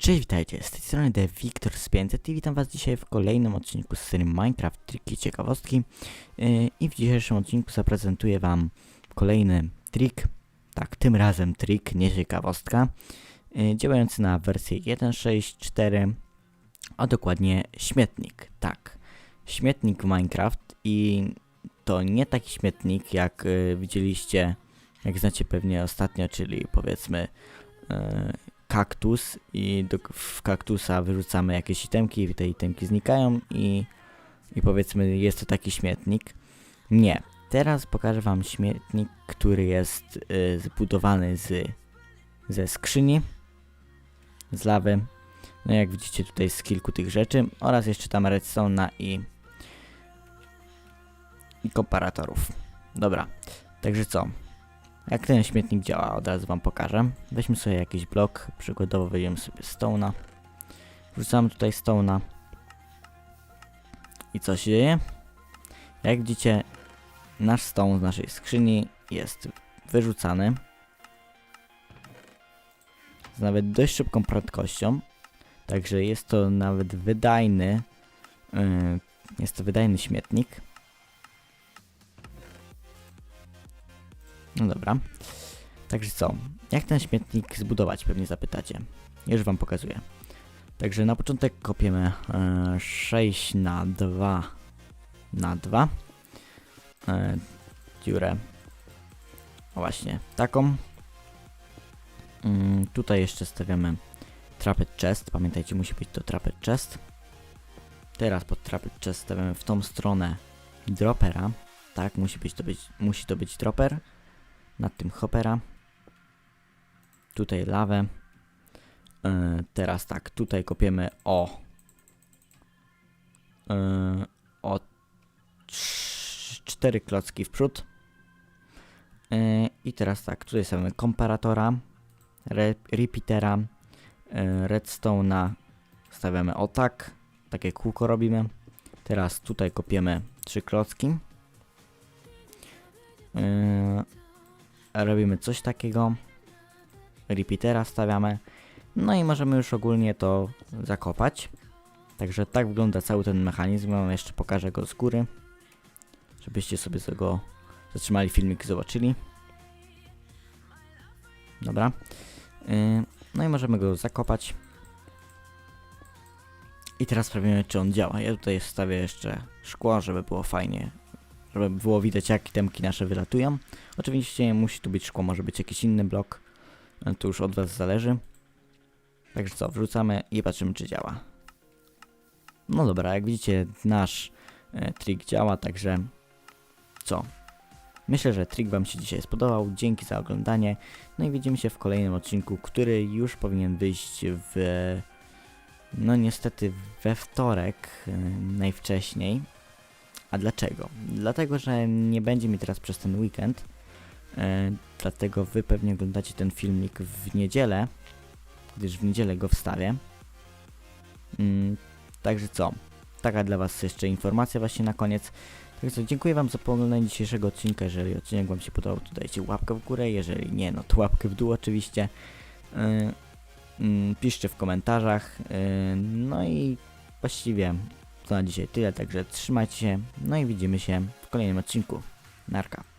Cześć, witajcie, z tej strony The Victor z 500 i witam was dzisiaj w kolejnym odcinku z serii Minecraft Triki Ciekawostki. Yy, i w dzisiejszym odcinku zaprezentuję wam kolejny trik, tak, tym razem trik, nie ciekawostka, yy, działający na wersję 1.6.4, a dokładnie śmietnik, tak, śmietnik w Minecraft i to nie taki śmietnik jak yy, widzieliście, jak znacie pewnie ostatnio, czyli powiedzmy kaktus i do, w kaktusa wyrzucamy jakieś itemki i te itemki znikają i, i powiedzmy jest to taki śmietnik. Nie. Teraz pokażę wam śmietnik, który jest y, zbudowany z, ze skrzyni, z lawy, no jak widzicie tutaj z kilku tych rzeczy oraz jeszcze tam redstone'a i, i komparatorów. Dobra, także co? Jak ten śmietnik działa, od razu wam pokażę. Weźmy sobie jakiś blok, przykładowo weźmiemy sobie stone'a. Wrzucamy tutaj stone'a. I co się dzieje? Jak widzicie, nasz stone z naszej skrzyni jest wyrzucany. Z nawet dość szybką prędkością. Także jest to nawet wydajny, yy, jest to wydajny śmietnik. No dobra. Także co? Jak ten śmietnik zbudować, pewnie zapytacie. Już wam pokazuję. Także na początek kopiemy e, 6 na 2 na 2 e, dziurę. O właśnie, taką. Mm, tutaj jeszcze stawiamy trapet chest. Pamiętajcie, musi być to trapet chest. Teraz pod trapet chest stawiamy w tą stronę dropera. Tak, musi, być to być, musi to być dropper nad tym hoppera. Tutaj lawę. Yy, teraz tak, tutaj kopiemy o yy, o cz- cztery klocki w przód. Yy, I teraz tak, tutaj stawiamy komparatora, re repeatera, yy, redstone'a stawiamy o tak, takie kółko robimy. Teraz tutaj kopiemy trzy klocki. Robimy coś takiego. Repeatera stawiamy. No i możemy już ogólnie to zakopać. Także tak wygląda cały ten mechanizm. Ja jeszcze pokażę go z góry. Żebyście sobie tego zatrzymali filmik i zobaczyli. Dobra. Yy, no i możemy go zakopać. I teraz sprawdzimy, czy on działa. Ja tutaj wstawię jeszcze szkło, żeby było fajnie. Żeby było widać, jak itemki nasze wylatują. Oczywiście musi tu być szkło, może być jakiś inny blok. E, To już od Was zależy. Także co, wrzucamy i patrzymy, czy działa. No dobra, jak widzicie, nasz e, trik działa, także co? Myślę, że trik Wam się dzisiaj spodobał. Dzięki za oglądanie. No i widzimy się w kolejnym odcinku, który już powinien wyjść w. No niestety we wtorek e, najwcześniej. A dlaczego? Dlatego, że nie będzie mi teraz przez ten weekend. E, dlatego wy pewnie oglądacie ten filmik w niedzielę, gdyż w niedzielę go wstawię. Mm, także co? Taka dla was jeszcze informacja właśnie na koniec. Także co, dziękuję wam za oglądanie dzisiejszego odcinka. Jeżeli odcinek wam się podobał, to dajcie łapkę w górę. Jeżeli nie, no to łapkę w dół oczywiście. E, mm, piszcie w komentarzach. E, no i właściwie to na dzisiaj tyle, także trzymajcie się. No i widzimy się w kolejnym odcinku. Narka.